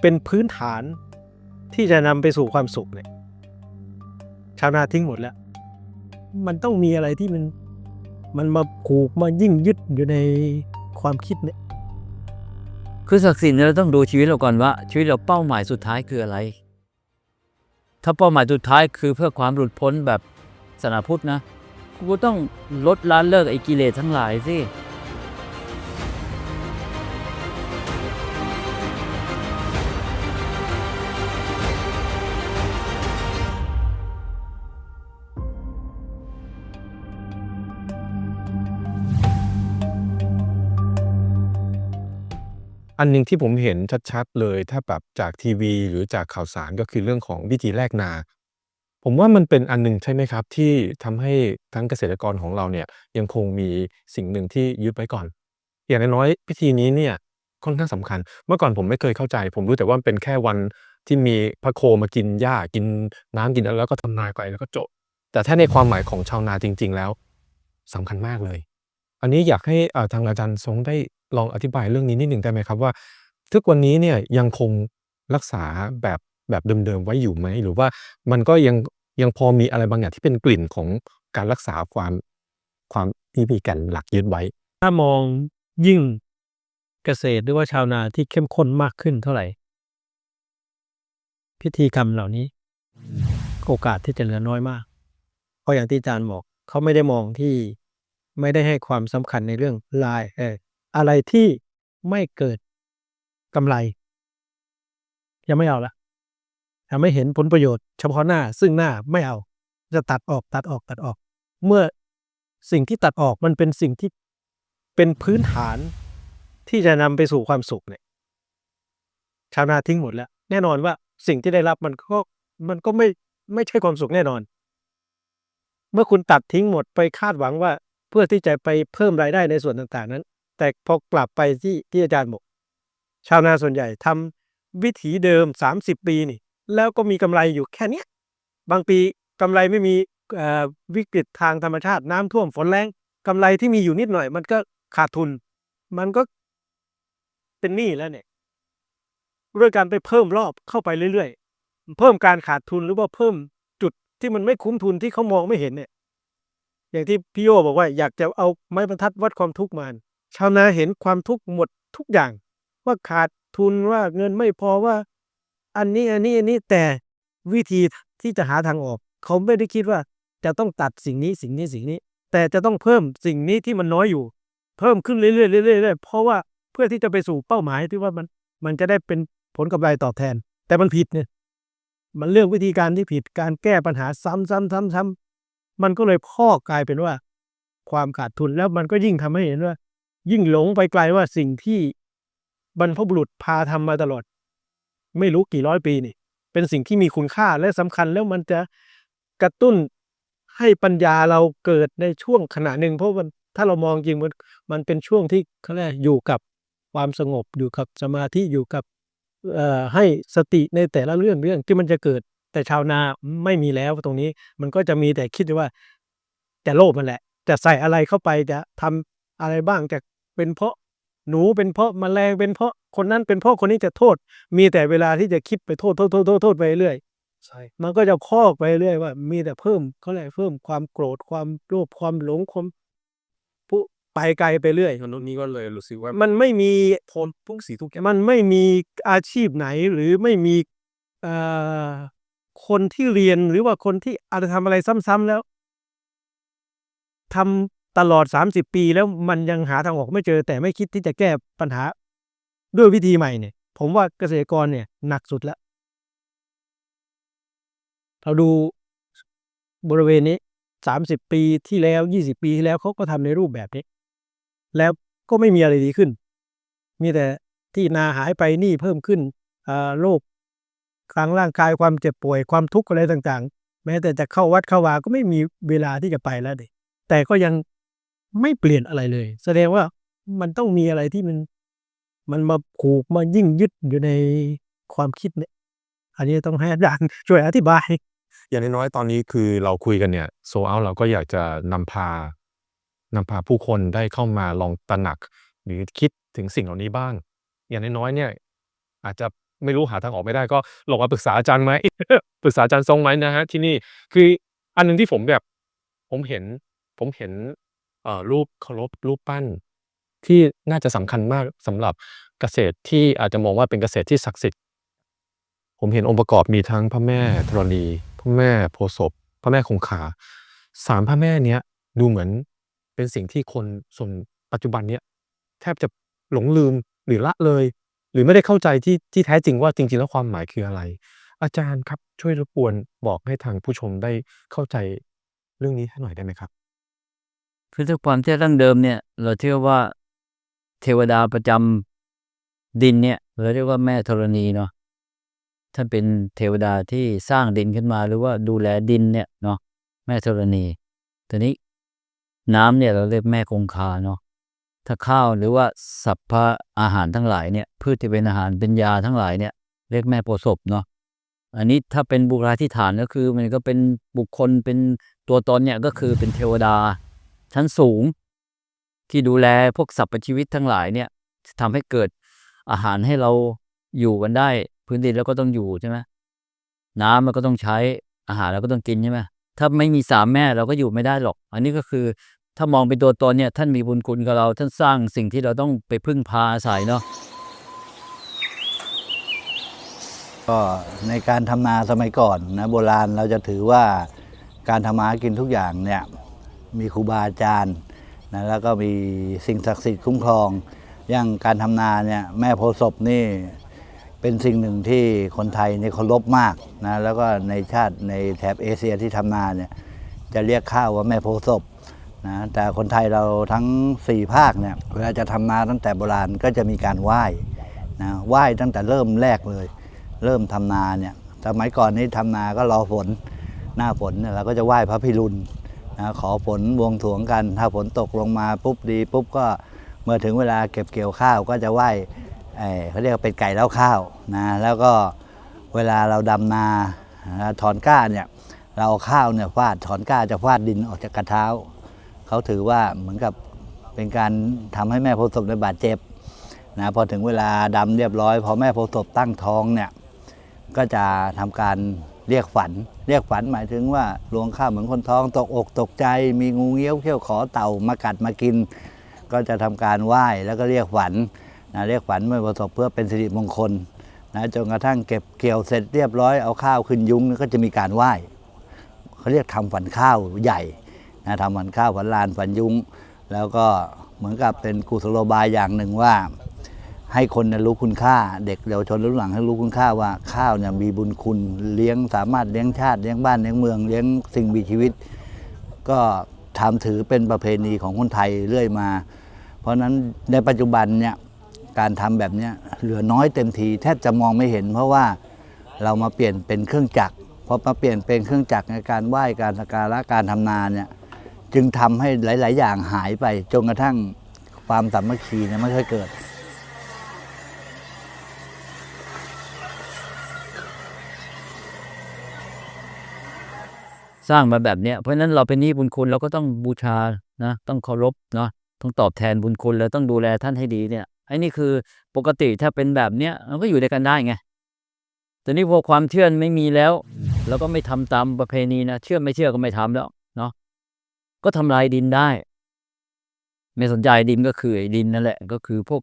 เป็นพื้นฐานที่จะนำไปสู่ความสุขเนี่ยชาวนาทิ้งหมดแล้ว มันต้องมีอะไรที่มันมันมาผูกมายิ่งยึดอยู่ในความคิดเนี่ย คือศักดิ์สิทธิ์เราต้องดูชีวิตเราก่อนว่า ชีวิตเราเป้าหมายสุดท้ายคืออะไร ถ้าเป้าหมายสุดท้ายคือเพื่อความหลุดพ้นแบบศาสนาพุทธนะกูก็ต้องลดละเลิกไอ้กิเลสทั้งหลายสิ อันหนึ่งที่ผมเห็นชัด ๆ เลย ถ้าแบบจากทีวี หรือจากข่าวสาร ก็คือเรื่องของวิธีแลกนา ผมว่ามันเป็นอันหนึ่งใช่ไหมครับ ที่ทำให้ทั้งเกษตรกรของเราเนี่ย ยังคงมีสิ่งหนึ่งที่ยึดไว้ก่อน อย่างน้อย ๆ พิธีนี้เนี่ยค่อนข้างสำคัญ เมื่อก่อนผมไม่เคยเข้าใจ ผมรู้แต่ว่ามันเป็นแค่วันที่มีพระโคมากินหญ้า กินน้ำ กินอะไร แล้วก็ทำนายไป แล้วก็จบ แต่ถ้าในความหมายของชาวนาจริง ๆ แล้ว สำคัญมากเลย อันนี้อยากให้อ่าทางอาจารย์ทรงได้ลองอธิบายเรื่องนี้นิดหนึ่งได้ไหมครับว่า ทุกวันนี้เนี่ยยังคงรักษาแบบแบบเดิมๆไว้อยู่ไหม หรือว่ามันก็ยังยังพอมีอะไรบางอย่างที่เป็นกลิ่นของการรักษาความความที่มีแก่นหลักยึดไว้ ถ้ามองยิ่งเกษตรหรือว่าชาวนาที่เข้มข้นมากขึ้นเท่าไหร่ พิธีกรรมเหล่านี้ โอกาสที่จะเหลือน้อยมาก เพราะอย่างที่อาจารย์บอกเขาไม่ได้มองที่ ไม่ได้ให้ความสำคัญในเรื่องลายเอออะไรที่ไม่เกิดกำไร ยังไม่เอาละถ้าไม่เห็นผลประโยชน์เฉพาะหน้า ซึ่งหน้าไม่เอา จะตัดออกตัดออกตัดออก เมื่อสิ่งที่ตัดออกมันเป็นสิ่งที่เป็นพื้นฐานที่จะนำไปสู่ความสุขเนี่ยชาวนาทิ้งหมดแล้ว แน่นอนว่าสิ่งที่ได้รับมันก็มันก็ไม่ไม่ใช่ความสุขแน่นอน เมื่อคุณตัดทิ้งหมดไปคาดหวังว่า เพื่อที่จะไปเพิ่มรายได้ในส่วนต่างๆนั้น แต่พอกลับไปที่ที่อาจารย์บอกชาวนาส่วนใหญ่ทำวิถีเดิม 30 ปีนี่ แล้วก็มีกำไรอยู่แค่เนี้ยบางปีกำไรไม่มีวิกฤตทางธรรมชาติน้ำท่วมฝนแรงกำไรที่มีอยู่นิดหน่อย มันก็ขาดทุน มันก็เป็นหนี้แล้วเนี่ยด้วยการไปเพิ่มรอบเข้าไปเรื่อยๆ เพิ่มการขาดทุนหรือว่าเพิ่มจุดที่มันไม่คุ้มทุนที่เขามองไม่เห็นเนี่ย อย่างที่พี่โยบอกว่าอยากจะเอาไม้บรรทัดวัดความทุกข์มาชาวนาเห็นความทุกข์หมดทุกอย่าง ว่าขาดทุนว่าเงินไม่พอว่า อันนี้อันนี้อันนี้แต่วิธีที่จะหาทางออก เขาไม่ได้คิดว่าจะต้องตัดสิ่งนี้สิ่งนี้สิ่งนี้ แต่จะต้องเพิ่มสิ่งนี้ที่มันน้อยอยู่ เพิ่มขึ้นเรื่อยๆเรื่อยๆเพราะว่าเพื่อที่จะไปสู่เป้าหมายที่ว่ามันมันจะได้เป็นผลกำไรตอบแทน แต่มันผิดเนี่ยมันเลือกวิธีการที่ผิดการแก้ปัญหาซ้ำซ้ำซ้ำซ้ำ มันก็เลยพ่อกลายเป็นว่า ความขาดทุนแล้วมันก็ยิ่งทำให้เห็นว่า ยิ่งหลงไปไกลว่าสิ่งที่บรรพบุรุษพาทำมาตลอด ไม่รู้กี่ร้อยปีนี่ เป็นสิ่งที่มีคุณค่าและสำคัญแล้วมันจะกระตุ้นให้ปัญญาเราเกิดในช่วงขณะหนึ่ง เพราะมันถ้าเรามองจริงมันมันเป็นช่วงที่เขาเรียกอยู่กับความสงบอยู่กับสมาธิอยู่กับให้สติในแต่ละเรื่องเรื่องที่มันจะเกิด แต่ชาวนาไม่มีแล้วตรงนี้มันก็จะมีแต่คิดว่าจะโลภมันแหละ จะใส่อะไรเข้าไปจะทำอะไรบ้างจะเป็นเพราะหนูเป็นเพราะแมลงเป็นเพราะคนนั้นเป็นเพราะคนนี้จะโทษ มีแต่เวลาที่จะคิดไปโทษโทษโทษโทษโทษไปเรื่อยใช่มันก็จะคอกไปเรื่อยว่า มีแต่เพิ่มเขาเรียเพิ่มความโกรธความโลภความหลงความผู้ไปไกลไปเรื่อยมนุษย์นี้ก็เลยรู้สึกว่า มันไม่มีโทนทุกสีทุกอย่างมันไม่มีอาชีพไหนหรือไม่มีเอ่อ คนที่เรียนหรือว่าคนที่อาจจะทำอะไรซ้ำๆแล้วทำตลอด 30 ปีแล้วมันยังหาทางออกไม่เจอ แต่ไม่คิดที่จะแก้ปัญหา ด้วยวิธีใหม่เนี่ย ผมว่าเกษตรกรเนี่ยหนักสุดแล้วเราดูบริเวณนี้ 30 ปีที่แล้ว 20 ปีที่แล้วเขาก็ทำในรูปแบบนี้ แล้วก็ไม่มีอะไรดีขึ้น มีแต่ที่นาหายไปหนี้เพิ่มขึ้นอ่าโรค ทางร่างกายความเจ็บป่วยความทุกข์อะไรต่างๆ แม้แต่จะเข้าวัดเข้าวาก็ไม่มีเวลาที่จะไปแล้วเด็แต่ก็ยังไม่เปลี่ยนอะไรเลย แสดงว่ามันต้องมีอะไรที่มันมันมาผูกมายิ่งยึดอยู่ในความคิดเนี่ย อันนี้ต้องให้อาจารย์ช่วยอธิบาย อย่างน้อยๆตอนนี้คือเราคุยกันเนี่ยโซเอาเราก็อยากจะนำพานำพาผู้คนได้เข้ามาลองตระหนัก หรือคิดถึงสิ่งเหล่านี้บ้าง อย่างน้อยๆเนี่ยอาจจะ ไม่รู้หาทางออกไม่ได้ก็ลงมาปรึกษาอาจารย์ไหมปรึกษาอาจารย์ทรงไหมนะฮะที่นี่คืออันหนึ่งที่ผมแบบ ผมเห็นผมเห็นรูปเคารพรูปปั้น ที่น่าจะสำคัญมากสำหรับเกษตรที่อาจจะมองว่าเป็นเกษตรที่ศักดิ์สิทธิ์ ผมเห็นองค์ประกอบมีทั้งพระแม่ธรณีพระแม่โพศพพระแม่คงคาสามพระแม่เนี้ยดูเหมือนเป็นสิ่งที่คนส่วนปัจจุบันเนี้ยแทบจะหลงลืมหรือละเลย หรือไม่ได้เข้าใจที่ที่แท้จริงว่าจริงๆแล้วความหมายคืออะไร อาจารย์ครับช่วยรบกวนบอกให้ทางผู้ชมได้เข้าใจเรื่องนี้ให้หน่อยได้ไหมครับ คือถ้าความเชื่อดั้งเดิมเนี่ย เราเชื่อว่าเทวดาประจำดินเนี่ยเราเรียกว่าแม่ธรณีเนาะท่านเป็นเทวดาที่สร้างดินขึ้นมาหรือว่าดูแลดินเนี่ยเนาะแม่ธรณีทีนี้น้ำเนี่ยเราเรียกแม่คงคาเนาะ ถ้าข้าวหรือว่าสัพพะอาหารทั้งหลายเนี่ยพืชที่เป็นอาหารเป็นยาทั้งหลายเนี่ยเรียกแม่โพศพเนาะอันนี้ถ้าเป็นบุราธิฐานก็คือมันก็เป็นบุคคลเป็นตัวตนเนี่ยก็คือเป็นเทวดา ชั้นสูง ที่ดูแลพวกสรรพชีวิตทั้งหลายเนี่ยทำให้เกิดอาหารให้เราอยู่กันได้ พื้นดินแล้วก็ต้องอยู่ใช่ไหมน้ำมันก็ต้องใช้อาหารเราก็ต้องกินใช่ไหมถ้าไม่มีสามแม่เราก็อยู่ไม่ได้หรอก อันนี้ก็คือ ถ้ามองเป็นตัวตนเนี่ยท่านมีบุญคุณกับเรา ท่านสร้างสิ่งที่เราต้องไปพึ่งพาอาศัยเนาะก็ในการทำนาสมัยก่อนนะโบราณเราจะถือว่าการทำมาหากินทุกอย่างเนี่ยมีครูบาอาจารย์นะแล้วก็มีสิ่งศักดิ์สิทธิ์คุ้มครอง อย่างการทำนาเนี่ยแม่โพธิ์ศพนี่เป็นสิ่งหนึ่งที่คนไทยเนี่ยเคารพมากนะแล้วก็ในชาติในแถบเอเชียที่ทำนาเนี่ยจะเรียกข้าวว่าแม่โพธิ์ศพ นะแต่คนไทยเราทั้งสี่ภาคเนี่ยเวลาจะทำนาตั้งแต่โบราณก็จะมีการไหว้นะไหว้ตั้งแต่เริ่มแรกเลย เริ่มทำนาเนี่ยสมัยก่อนนี้ทำนาก็รอฝนหน้าฝนเนี่ยเราก็จะไหว้พระพิรุณนะขอฝนบวงสรวงกัน ถ้าฝนตกลงมาปุ๊บดีปุ๊บก็เมื่อถึงเวลาเก็บเกี่ยวข้าวก็จะไหว้เขาเรียกว่าเป็นไก่เล้าข้าวนะแล้วก็เวลาเราดำนานะถอนก้าเนี่ยเราเอาข้าวเนี่ยฟาดถอนก้าจะฟาดดินออกจากกระเท้า เขาถือว่าเหมือนกับเป็นการทำให้แม่โพธิ์ศพได้บาดเจ็บนะพอถึงเวลาดำเรียบร้อยพอแม่โพธิ์ศพตั้งท้องเนี่ยก็จะทำการเรียกฝัน เรียกฝันหมายถึงว่าลวงข้าวเหมือนคนท้องตกอกตกใจ มีงูเงี้ยวเขี้ยวขอเต่ามากัดมากิน ก็จะทำการไหว้แล้วก็เรียกฝันนะเรียกฝันเมื่อประสบเพื่อเป็นสิริมงคลนะจนกระทั่งเก็บเกี่ยวเสร็จเรียบร้อยเอาข้าวขึ้นยุ้งก็จะมีการไหว้เขาเรียกทำฝันข้าวใหญ่ นะทำฝันข้าวฝันลานฝันยุ้ง แล้วก็เหมือนกับเป็นกุศโลบายอย่างหนึ่งว่า ให้คนเนี่ยรู้คุณค่า เด็กเยาวชนรุ่นหลังให้รู้คุณค่าว่าข้าวเนี่ยมีบุญคุณเลี้ยงสามารถเลี้ยงชาติเลี้ยงบ้านเลี้ยงเมืองเลี้ยงสิ่งมีชีวิต ก็ทำถือเป็นประเพณีของคนไทยเรื่อยมา เพราะฉะนั้นในปัจจุบันเนี่ยการทำแบบเนี้ยเหลือน้อยเต็มทีแทบจะมองไม่เห็น เพราะว่าเรามาเปลี่ยนเป็นเครื่องจักรพอมาเปลี่ยนเป็นเครื่องจักรในการไหว้การสักการะการทำนาเนี่ย จึงทำให้หลาย ๆ อย่างหายไปจนกระทั่งความสามัคคีเนี่ยไม่ค่อยเกิด สร้างมาแบบเนี้ยเพราะฉะนั้นเราเป็นหนี้บุญคุณเราก็ต้องบูชานะต้องเคารพเนาะต้องตอบแทนบุญคุณแล้วต้องดูแลท่านให้ดีเนี่ยไอ้นี่คือปกติถ้าเป็นแบบเนี้ยเราก็อยู่ด้วยกันได้ไงแต่นี่พอความเชื่อไม่มีแล้ว เราก็ไม่ทำตามประเพณีนะเชื่อไม่เชื่อก็ไม่ทำแล้ว ก็ทำลายดินได้ ไม่สนใจดินก็คือไอ้ดินนั่นแหละ ก็คือพวก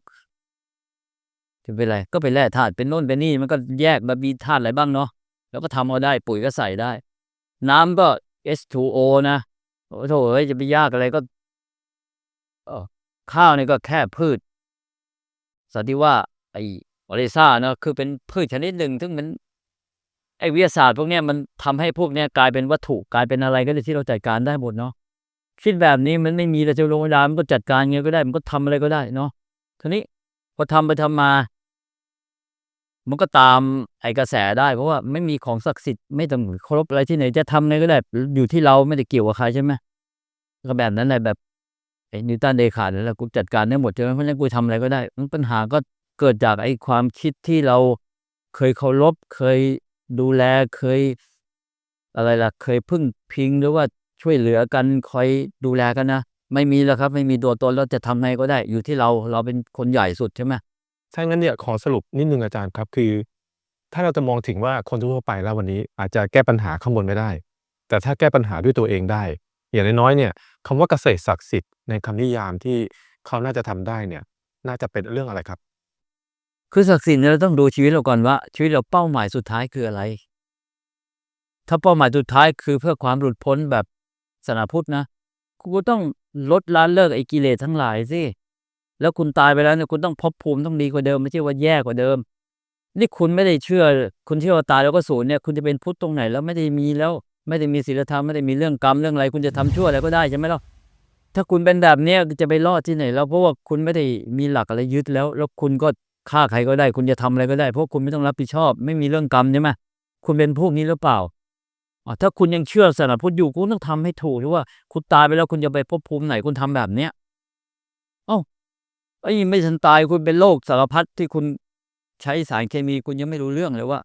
จะเป็นอะไรก็เป็นแร่ธาตุเป็นโน่นเป็นนี่มันก็แยกมามีธาตุอะไรบ้างเนาะแล้วก็ทำเอาได้ปุ๋ยก็ใส่ได้ น้ำก็ H2O นะโอ้โถเอ้ยจะไปยากอะไรก็ข้าวนี่ก็แค่พืชสันติว่าไอ้ออเรซ่าเนอะคือเป็นพืชชนิดหนึ่งซึ่งมันไอ้วิทยาศาสตร์พวกเนี้ยมันทำให้พวกเนี้ยกลายเป็นวัตถุกลายเป็นอะไรก็ได้ที่เราจัดการได้หมดเนาะ คิดแบบนี้มันไม่มีแต่จะลงเวลามันก็จัดการไงก็ได้ มันก็ทำอะไรก็ได้เนาะทีนี้พอทำไปทำมา มันก็ตามไอ้กระแสได้เพราะว่าไม่มีของศักดิ์สิทธิ์ไม่ต้องเคารพอะไรที่ไหน จะทำอะไรก็ได้อยู่ที่เราไม่ได้เกี่ยวกับใครใช่ไหมก็แบบนั้นแหละแบบไอ้นิวตันเดคาร์ดแหละกูจัดการได้หมดใช่ไหมเพราะฉะนั้นกูทำอะไรก็ได้ มันปัญหาก็เกิดจากไอ้ความคิดที่เราเคยเคารพเคยดูแลเคย อะไรล่ะ เคยพึ่งพิงหรือว่า ช่วยเหลือกันคอยดูแลกันนะไม่มีแล้วครับ ไม่มีตัวตนแล้วจะทำไงก็ได้ อยู่ที่เราเราเป็นคนใหญ่สุดใช่ไหมถ้างั้นเนี่ยขอสรุปนิดนึงอาจารย์ครับคือ ถ้าเราจะมองถึงว่าคนทั่วๆไปแล้ววันนี้อาจจะแก้ปัญหาข้างบนไม่ได้ แต่ถ้าแก้ปัญหาด้วยตัวเองได้ อย่างน้อยๆเนี่ยคำว่าเกษตรศักดิ์สิทธิ์ในคำนิยามที่เขาน่าจะทำได้เนี่ย น่าจะเป็นเรื่องอะไรครับ คือศักดิ์สิทธิ์เนี่ยเราต้องดูชีวิตเราก่อนว่า ชีวิตเราเป้าหมายสุดท้ายคืออะไร ถ้าเป้าหมายสุดท้ายคือเพื่อความหลุดพ้นแบบ ศาสนาพุทธนะ คุณก็ต้องลดละเลิกไอ้กิเลสทั้งหลายสิ แล้วคุณตายไปแล้วเนี่ยคุณต้องภพภูมิต้องดีกว่าเดิม ไม่ใช่ว่าแย่กว่าเดิม นี่คุณไม่ได้เชื่อ คุณเชื่อว่าตายแล้วก็สูญเนี่ย คุณจะเป็นพุทธตรงไหนแล้วไม่ได้มีแล้ว ไม่ได้มีศีลธรรมไม่ได้มีเรื่องกรรมเรื่องอะไร คุณจะทำชั่วอะไรก็ได้ใช่ไหมล่ะ ถ้าคุณเป็นแบบเนี้ยจะไปรอดที่ไหนแล้วเพราะว่าคุณไม่ได้มีหลักอะไรยึดแล้ว แล้วคุณก็ฆ่าใครก็ได้ คุณจะทำอะไรก็ได้ เพราะคุณไม่ต้องรับผิดชอบ ไม่มีเรื่องกรรมใช่ไหมคุณเป็นพวกนี้หรือเปล่า ถ้าคุณยังเชื่อศาสนาพุทธอยู่คุณต้องทำให้ถูกที่ว่า คุณตายไปแล้วคุณจะไปภพภูมิไหนคุณทำแบบเนี้ยเอ้าไอ้ไม่ทันตายคุณเป็นโรคสารพัดที่คุณใช้สารเคมีคุณยังไม่รู้เรื่องเลยว่า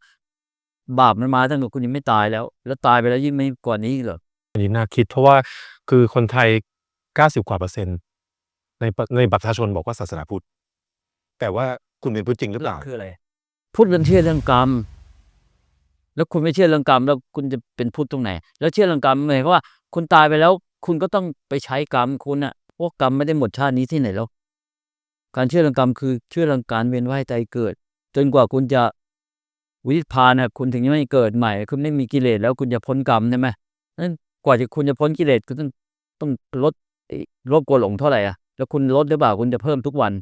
บาปมันมาตั้งแต่คุณยังไม่ตายแล้ว แล้วตายไปแล้วยิ่งไม่กว่านี้อีกเหรออันนี้น่าคิดเพราะว่าคือคนไทย 90 กว่าเปอร์เซ็นต์ ในปในบัตรประชาชนบอกว่าศาสนาพุทธ แต่ว่าคุณเป็นพุทธจริงหรือเปล่าคืออะไรพุทธมันเชื่อเรื่องกรรม แล้วคุณไม่เชื่อเรื่องกรรม แล้วคุณจะเป็นพุทธตรงไหน แล้วเชื่อเรื่องกรรมหมายความว่า คุณตายไปแล้ว คุณก็ต้องไปใช้กรรมคุณอะพรากรรมไม่ได้หมดชาตินี้ที่ไหนแล้วการเชื่อเรื่องกรรมคือเชื่อเรื่องการเวียนว่ายตายเกิด จนกว่าคุณจะวิพานน่ะคุณถึงจะไม่เกิดใหม่ คุณไม่มีกิเลสแล้วคุณจะพ้นกรรมใช่ไหมนั้นกว่าจะคุณจะพ้นกิเลสคุณต้องต้องลดไอ้โลภโกรธหลงเท่าไหร่อะแล้วคุณลดหรือเปล่าคุณจะเพิ่มทุกวัน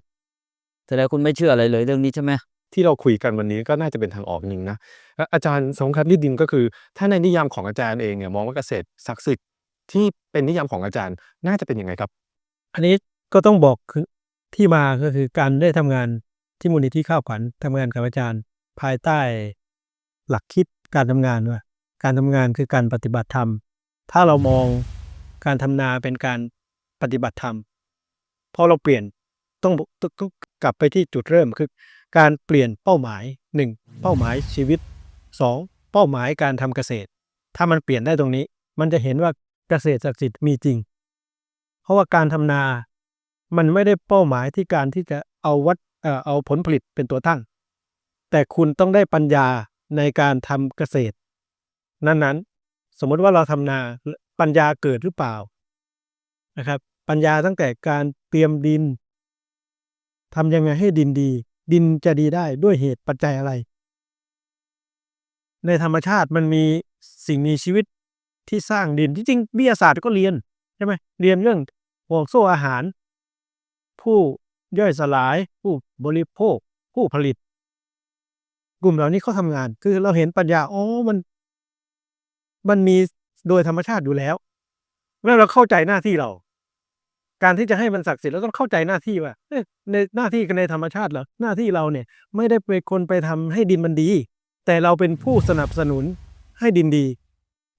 แสดงคุณไม่เชื่ออะไรเลยเรื่องนี้ใช่ไหม ที่เราคุยกันวันนี้ก็น่าจะเป็นทางออกหนึ่งนะอาจารย์สงครามลิดดินก็คือ ถ้าในนิยามของอาจารย์เองเนี่ยมองว่าเกษตรศักดิ์สิทธิ์ที่เป็นนิยามของอาจารย์น่าจะเป็นยังไงครับ อันนี้ก็ต้องบอกคือที่มาก็คือการได้ทำงานที่มูลนิธิข้าวขวัญทำงานกับอาจารย์ ภายใต้หลักคิดการทำงานว่าการทำงานคือการปฏิบัติธรรม ถ้าเรามองการทำนาเป็นการปฏิบัติธรรมพอเราเปลี่ยนต้องต้องต้องกลับไปที่จุดเริ่มคือ การเปลี่ยนเป้าหมายหนึ่งเป้าหมายชีวิตสองเป้าหมายการทำเกษตร ถ้ามันเปลี่ยนได้ตรงนี้ มันจะเห็นว่าเกษตรศักดิ์สิทธิ์มีจริง เพราะว่าการทำนา มันไม่ได้เป้าหมายที่การที่จะเอาวัดเอ่อเอาผลผลิตเป็นตัวตั้ง แต่คุณต้องได้ปัญญาในการทำเกษตร นั้นๆ สมมติว่าเราทำนาปัญญาเกิดหรือเปล่านะครับ ปัญญาตั้งแต่การเตรียมดินทำยังไงให้ดินดี ดินจะดีได้ด้วยเหตุปัจจัยอะไร ในธรรมชาติมันมีสิ่งมีชีวิตที่สร้างดินที่จริงวิทยาศาสตร์ก็เรียนใช่ไหมเรียนเรื่องห่วงโซ่อาหาร ผู้ย่อยสลายผู้บริโภค ผู้ผลิต กลุ่มเหล่านี้เขาทำงาน คือเราเห็นปัญญาอ๋อมัน มันมีโดยธรรมชาติอยู่แล้วแล้วเราเข้าใจหน้าที่เรา การที่จะให้มันศักดิ์สิทธิ์เราต้องเข้าใจหน้าที่ว่าในหน้าที่ในธรรมชาติเหรอหน้าที่เราเนี่ยไม่ได้เป็นคนไปทำให้ดินมันดี แต่เราเป็นผู้สนับสนุนให้ดินดี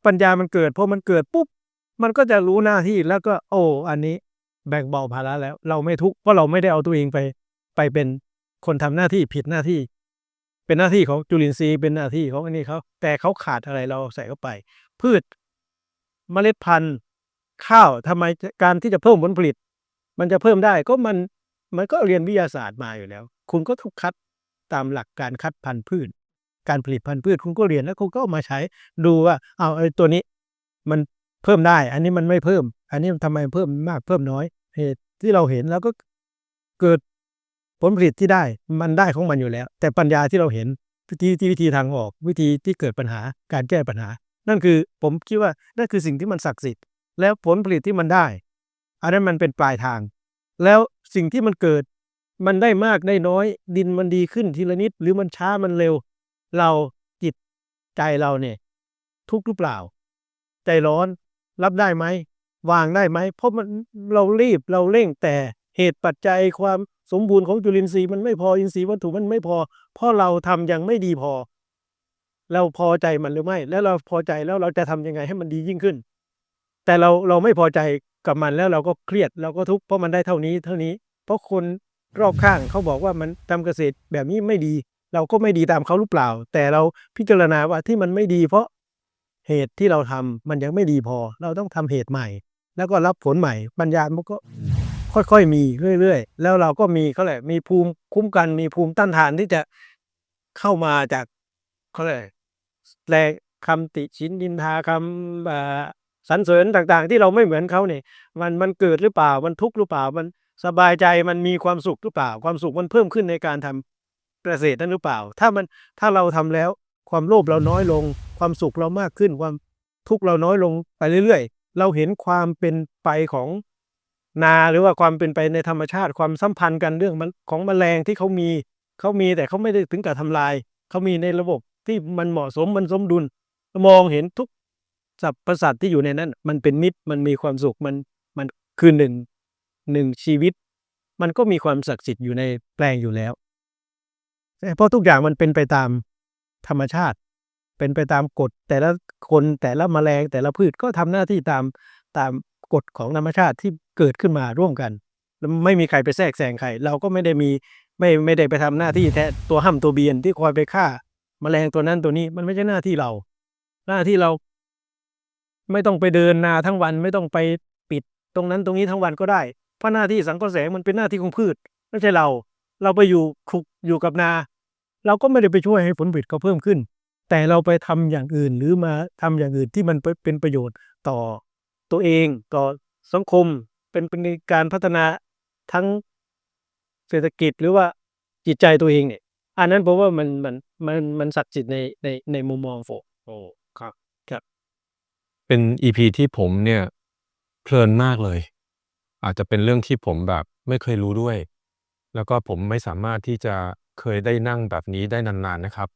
ปัญญามันเกิดพอมันเกิดปุ๊บมันก็จะรู้หน้าที่แล้วก็โอ้อันนี้แบ่งเบาภาระแล้ว เราไม่ทุกข์เพราะเราไม่ได้เอาตัวเองไป ไปเป็นคนทำหน้าที่ผิดหน้าที่ เป็นหน้าที่ของจุลินทรีย์เป็นหน้าที่ของอันนี้เขาแต่เขาขาดอะไรเราใส่เข้าไป พืชเมล็ดพันธุ์ ข้าวทำไมการที่จะเพิ่มผลผลิต มันจะเพิ่มได้ก็มันมันก็เรียนวิทยาศาสตร์มาอยู่แล้ว คุณก็ต้องคัดตามหลักการคัดพันธุ์พืช การผลิตพันธุ์พืชคุณก็เรียนแล้วคุณก็เอามาใช้ดูว่าเอาไอ้ตัวนี้ มันเพิ่มได้ อันนี้มันไม่เพิ่ม อันนี้ทำไมเพิ่มมากเพิ่มน้อยเหตุที่เราเห็นแล้วก็เกิดผลผลิตที่ได้มันได้ของมันอยู่แล้ว แต่ปัญญาที่เราเห็นวิธีที่วิธีทางออก วิธีที่เกิดปัญหาการแก้ปัญหา นั่นคือผมคิดว่านั่นคือสิ่งที่มันศักดิ์สิทธิ์ แล้วผลผลิตที่มันได้ อันนั้นมันเป็นปลายทาง แล้วสิ่งที่มันเกิดมันได้มากได้น้อย ดินมันดีขึ้นทีละนิด หรือมันช้ามันเร็ว เราจิตใจเราเนี่ย ทุกข์หรือเปล่า ใจร้อนรับได้ไหมวางได้ไหมเพราะมันเรารีบเราเร่งแต่เหตุปัจจัยความสมบูรณ์ของจุลินทรีย์มันไม่พออินทรีย์วัตถุมันไม่พอ เพราะเราทำยังไม่ดีพอ เราพอใจมันหรือไม่ แล้วเราพอใจแล้วเราจะทำยังไงให้มันดียิ่งขึ้น แต่เราเราไม่พอใจกับมันแล้วเราก็เครียดเราก็ทุกข์เพราะมันได้เท่านี้เท่านี้ เพราะคนรอบข้างเขาบอกว่ามันทำเกษตรแบบนี้ไม่ดี เราก็ไม่ดีตามเขาหรือเปล่า แต่เราพิจารณาว่าที่มันไม่ดี เพราะเหตุที่เราทำมันยังไม่ดีพอ เราต้องทำเหตุใหม่ แล้วก็รับผลใหม่ปัญญามันก็ค่อยๆมีเรื่อยๆ แล้วเราก็มีเขาแหละมีภูมิคุ้มกันมีภูมิต้านทานที่จะเข้ามาจากเขาเรียกอะแรงคำติชินดินทาคำอ่อ สรรเสริญต่างๆ ที่เราไม่เหมือนเขาเนี่ยมันมันเกิดหรือเปล่ามันทุกข์หรือเปล่ามันสบายใจมันมีความสุขหรือเปล่า ความสุขมันเพิ่มขึ้นในการทำเกษตรนั้นหรือเปล่า ถ้ามันถ้าเราทำแล้วความโลภเราน้อยลง ความสุขเรามากขึ้น ความทุกข์เราน้อยลงไปเรื่อยๆ เราเห็นความเป็นไปของนาหรือว่าความเป็นไปในธรรมชาติความสัมพันธ์กันเรื่องของแมลงที่เขามีเขามีแต่เขาไม่ได้ถึงกับทำลาย เขามีในระบบที่มันเหมาะสมมันสมดุล มองเห็นทุก สรรพสัตว์ที่อยู่ในนั้น มันเป็นมิตรมันมีความสุขมันมันคือหนึ่งหนึ่งชีวิต มันก็มีความศักดิ์สิทธิ์อยู่ในแปลงอยู่แล้วแต่เพราะทุกอย่างมันเป็นไปตามธรรมชาติ เป็นไปตามกฎแต่ละคนแต่ละแมลงแต่ละพืชก็ทำหน้าที่ตามตามกฎของธรรมชาติที่เกิดขึ้นมาร่วมกันแล้วไม่มีใครไปแทรกแซงใครเราก็ไม่ได้มีไม่ไม่ได้ไปทำหน้าที่แทนตัวห้ำตัวเบียนที่คอยไปฆ่าแมลงตัวนั้นตัวนี้มันไม่ใช่หน้าที่เรา หน้าที่เรา ไม่ต้องไปเดินนาทั้งวันไม่ต้องไปปิดตรงนั้นตรงนี้ทั้งวันก็ได้ เพราะหน้าที่สังเคราะห์แสงมันเป็นหน้าที่ของพืช ไม่ใช่เรา เราไปอยู่คลุกอยู่กับนา เราก็ไม่ได้ไปช่วยให้ผลผลิตเขาเพิ่มขึ้น แต่เราไปทำอย่างอื่นหรือมาทำอย่างอื่นที่มันเป็นประโยชน์ต่อตัวเองต่อสังคมเป็นเป็นการพัฒนาทั้งเศรษฐกิจหรือว่าจิตใจตัวเองเนี่ยอันนั้นผมว่ามันมันมันมันศักดิ์สิทธิ์ในในในมุมมองผมโอ เป็นอีพีที่ผมเนี่ยเพลินมากเลย อาจจะเป็นเรื่องที่ผมแบบไม่เคยรู้ด้วย แล้วก็ผมไม่สามารถที่จะเคยได้นั่งแบบนี้ได้นานๆนะครับ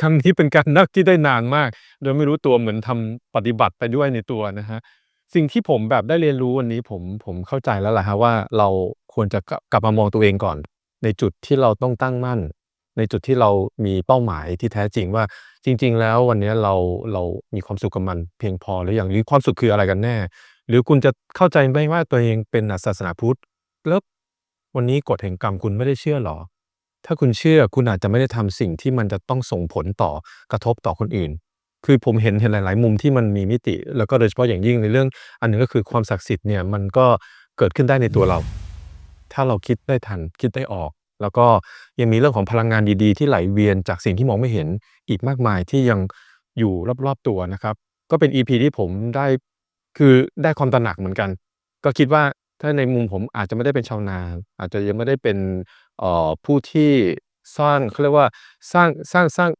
ครั้งนี้เป็นการนั่งที่ได้นานมาก โดยไม่รู้ตัวเหมือนทำปฏิบัติไปด้วยในตัวนะฮะสิ่งที่ผมแบบได้เรียนรู้วันนี้ผมผมเข้าใจแล้วแหละฮะว่าเราควรจะกลับมามองตัวเองก่อน ในจุดที่เราต้องตั้งมั่น ในจุดที่เรามีเป้าหมายที่แท้จริงว่าจริง ๆ แล้ววันนี้เราเรามีความสุขกับมันเพียงพอหรือยังหรือความสุขคืออะไรกันแน่ หรือคุณจะเข้าใจไหมว่าตัวเองเป็นศาสนาพุทธแล้ววันนี้กฎแห่งกรรมคุณไม่ได้เชื่อหรอ ถ้าคุณเชื่อคุณอาจจะไม่ได้ทำสิ่งที่มันจะต้องส่งผลต่อกระทบต่อคนอื่น คือผมเห็นเห็นหลาย ๆ มุมที่มันมีมิติ แล้วก็โดยเฉพาะอย่างยิ่งในเรื่อง อันหนึ่งก็คือความศักดิ์สิทธิ์เนี่ยมันก็เกิดขึ้นได้ในตัวเรา ถ้าเราคิดได้ทันคิดได้ออก แล้วก็ยังมีเรื่องของพลังงานดีๆ ที่ไหลเวียนจากสิ่งที่มองไม่เห็นอีกมากมายที่ยังอยู่รอบๆตัวนะครับ ก็เป็น EP ที่ผมได้คือได้ความตระหนักเหมือนกัน ก็คิดว่าถ้าในมุมผมอาจจะไม่ได้เป็นชาวนา อาจจะยังไม่ได้เป็นผู้ที่สร้างเขาเรียกว่าสร้างสร้างสร้าง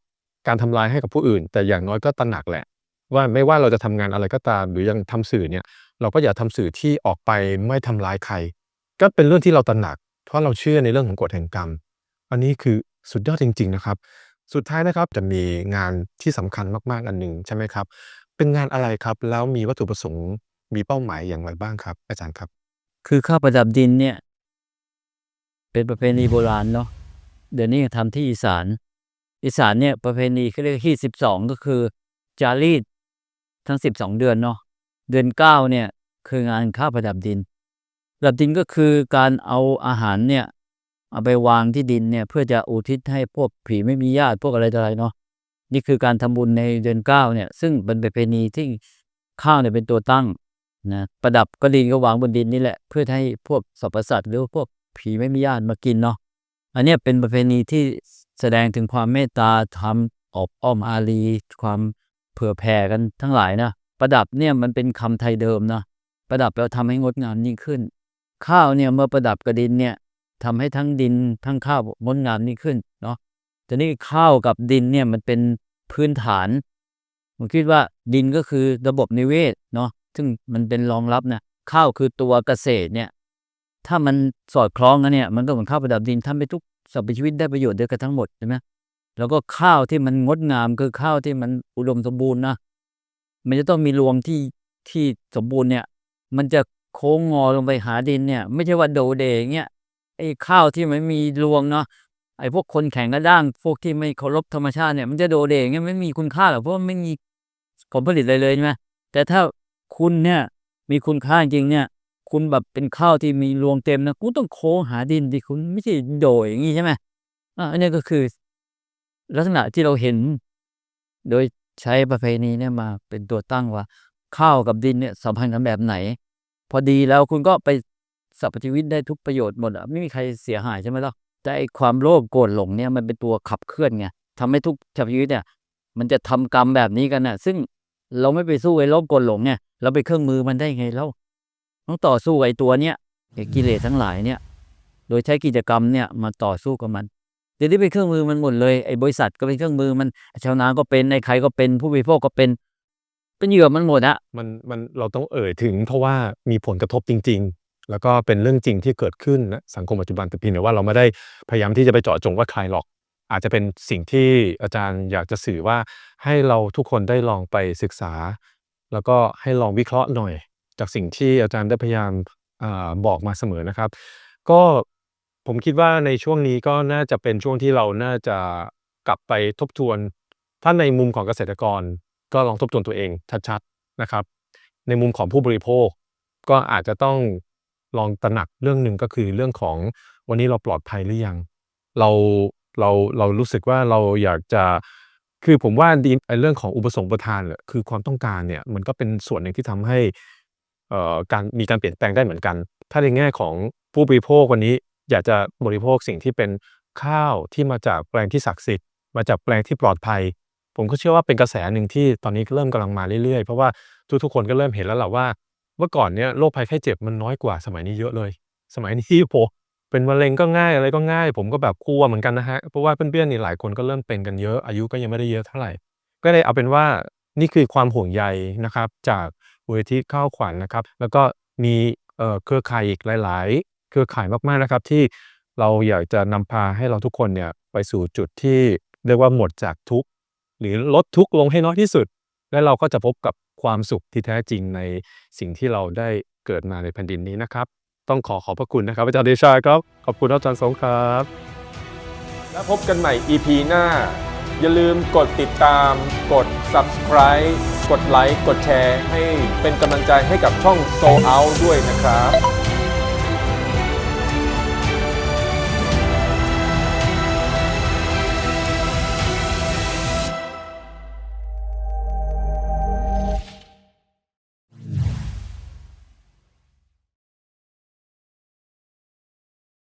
การทำลายให้กับผู้อื่น แต่อย่างน้อยก็ตระหนักแหละ ว่าไม่ว่าเราจะทำงานอะไรก็ตาม หรือยังทำสื่อเนี่ยเราก็อย่าทำสื่อที่ออกไปไม่ทำร้ายใคร ก็เป็นเรื่องที่เราตระหนัก ราะเราเชื่อในเรื่องของกฎแห่งกรรม อันนี้คือสุดยอดจริง ๆ นะครับ สุดท้ายนะครับจะมีงานที่สำคัญมากๆอันหนึ่งใช่ไหมครับ เป็นงานอะไรครับ แล้วมีวัตถุประสงค์มีเป้าหมายอย่างไรบ้างครับ อาจารย์ครับ คือข้าวประดับดินเนี่ย เป็นประเพณีโบราณเนาะเดี๋ยวนี้ทำที่อีสาน อีสานเนี่ยประเพณีเขาเรียกที่สิบสองก็คือ จารีตทั้งสิบสองเดือนเนาะเดือนเก้าเนี่ยคืองานข้าวประดับดิน ประดับดินก็คือการเอาอาหารเนี่ยเอาไปวางที่ดินเนี่ยเพื่อจะอุทิศให้พวกผีไม่มีญาติพวกอะไรต่ออะไรเนาะนี่คือการทำบุญในเดือนเก้าเนี่ย ซึ่งเป็นประเพณีที่ข้าวเนี่ยเป็นตัวตั้งนะประดับก็ดินก็วางบนดินนี่แหละ เพื่อให้พวกสรรพสัตว์หรือพวกผีไม่มีญาติมากินเนาะอันนี้เป็นประเพณีที่แสดงถึงความเมตตาทำอบอ้อมอารีความเผื่อแผ่กันทั้งหลายนะประดับเนี่ยมันเป็นคำไทยเดิมนะประดับแล้วทำให้งดงามยิ่งขึ้น ข้าวเนี่ยเมื่อประดับกับดินเนี่ยทำให้ทั้งดินทั้งข้าวงดงามยิ่ขึ้นเนาะแต่นี่ข้าวกับดินเนี่ยมันเป็นพื้นฐาน ผมคิดว่าดินก็คือระบบนิเวศเนาะซึ่งมันเป็นรองรับนะข้าวคือตัวเกษตรเนี่ยถ้ามันสอดคล้องกันเนี่ยมันก็เหมือนข้าวประดับดินทำให้ทุกสรรพชีวิตได้ประโยชน์เดียวกันทั้งหมดใช่ไหมแล้วก็ข้าวที่มันงดงามคือข้าวที่มันอุดมสมบูรณ์นะมันจะต้องมีรวงที่ที่สมบูรณ์เนี่ย มันจะ โค้งงอลงไปหาดินเนี่ย ไม่ใช่ว่าโดเดอย่างเงี้ยไอ้ข้าวที่มันมีรวงเนาะไอ้พวกคนแข็งกระด้างพวกที่ไม่เคารพธรรมชาติเนี่ยมันจะโดเดอย่างเงี้ยไม่มีคุณค่าหรอกเพราะว่าไม่มีผลผลิตอะไรเลยใช่ไหมแต่ถ้าคุณเนี่ยมีคุณค่าจริงเนี่ย คุณแบบเป็นข้าวที่มีรวงเต็มนะคุณต้องโค้งหาดินดิคุณไม่ใช่โดยอย่างนี้ใช่ไหมอ่าอันนี้ก็คือ ลักษณะที่เราเห็น โดยใช้ประเพณีเนี่ยมาเป็นตัวตั้งว่า ข้าวกับดินเนี่ยสัมพันธ์กันแบบไหน พอดีแล้วคุณก็ไปสรรพชีวิตได้ทุกประโยชน์หมดอะไม่มีใครเสียหายใช่ไหมล่ะแต่ไอความโลภโกรธหลงเนี่ยมันเป็นตัวขับเคลื่อนไงทำให้ทุกสรรพชีวิตเนี่ย มันจะทำกรรมแบบนี้กันน่ะ ซึ่งเราไม่ไปสู้ไอ้โลภโกลหลงเนี่ยเราไปเครื่องมือมันได้ไงแล้วต้องต่อสู้ไอ้ตัวเนี้ยไอ้กิเลสทั้งหลายเนี่ย โดยใช้กิจกรรมเนี่ยมาต่อสู้กับมันเดี๋ยวนี้เป็นเครื่องมือมันหมดเลยไอ้บริษัทก็เป็นเครื่องมือมันชาวนาก็เป็นไอ้ใครก็เป็นผู้บริโภคก็เป็น เป็นเหยื่อมันหมดอะมันมันเราต้องเอ่ยถึงเพราะว่ามีผลกระทบจริง ๆ แล้วก็เป็นเรื่องจริงที่เกิดขึ้นนะสังคมปัจจุบันแต่เพียงแต่ว่าเราไม่ได้พยายามที่จะไปเจาะจงว่าใครหรอก อาจจะเป็นสิ่งที่อาจารย์อยากจะสื่อว่าให้เราทุกคนได้ลองไปศึกษา แล้วก็ให้ลองวิเคราะห์หน่อย จากสิ่งที่อาจารย์ได้พยายามอาบอกมาเสมอนะครับ ก็ผมคิดว่าในช่วงนี้ก็น่าจะเป็นช่วงที่เราน่าจะกลับไปทบทวน ถ้าในมุมของเกษตรกร ก็ลองทบทวนตัวเองชัดๆนะครับ ในมุมของผู้บริโภค ก็อาจจะต้องลองตระหนักเรื่องหนึ่งก็คือเรื่องของวันนี้เราปลอดภัยหรือยัง เราเราเรารู้สึกว่าเราอยากจะคือผมว่าดีไอ้เรื่องของอุปสงค์อุปทานเลยคือความต้องการเนี่ยมันก็เป็นส่วนหนึ่งที่ทำให้เอ่อการมีการเปลี่ยนแปลงได้เหมือนกัน ถ้าในแง่ของผู้บริโภควันนี้อยากจะบริโภคสิ่งที่เป็นข้าวที่มาจากแปลงที่ศักดิ์สิทธิ์ มาจากแปลงที่ปลอดภัย ผมก็เชื่อว่าเป็นกระแสหนึ่งที่ตอนนี้เริ่มกำลังมาเรื่อยๆ เพราะว่าทุกๆคนก็เริ่มเห็นแล้วแหละว่า เมื่อก่อนเนี่ยโรคภัยไข้เจ็บมันน้อยกว่าสมัยนี้เยอะเลย สมัยนี้โหเป็นมะเร็งก็ง่ายอะไรก็ง่าย ผมก็แบบกลัวเหมือนกันนะฮะเพราะว่าเพื่อนๆนี่หลายคนก็เริ่มเป็นกันเยอะอายุก็ยังไม่ได้เยอะเท่าไหร่ ก็เลยเอาเป็นว่านี่คือความห่วงใยนะครับ จากมูลนิธิข้าวขวัญนะครับ แล้วก็มีเครือข่ายอีกหลาย ๆ เครือข่ายมากๆนะครับที่เราอยากจะนำพาให้เราทุกคนเนี่ยไปสู่จุดที่เรียกว่าหมดจากทุก หรือลดทุกข์ลงให้น้อยที่สุด และเราก็จะพบกับความสุขที่แท้จริงในสิ่งที่เราได้เกิดมาในแผ่นดินนี้นะครับ ต้องขอขอบพระคุณนะครับอาจารย์เดชาครับ ขอบคุณอาจารย์สงครับ แล้วพบกันใหม่ EP หน้า อย่าลืมกดติดตาม กด subscribe กดไลค์กดแชร์ให้เป็นกำลังใจให้กับช่อง Soul Out ด้วยนะครับ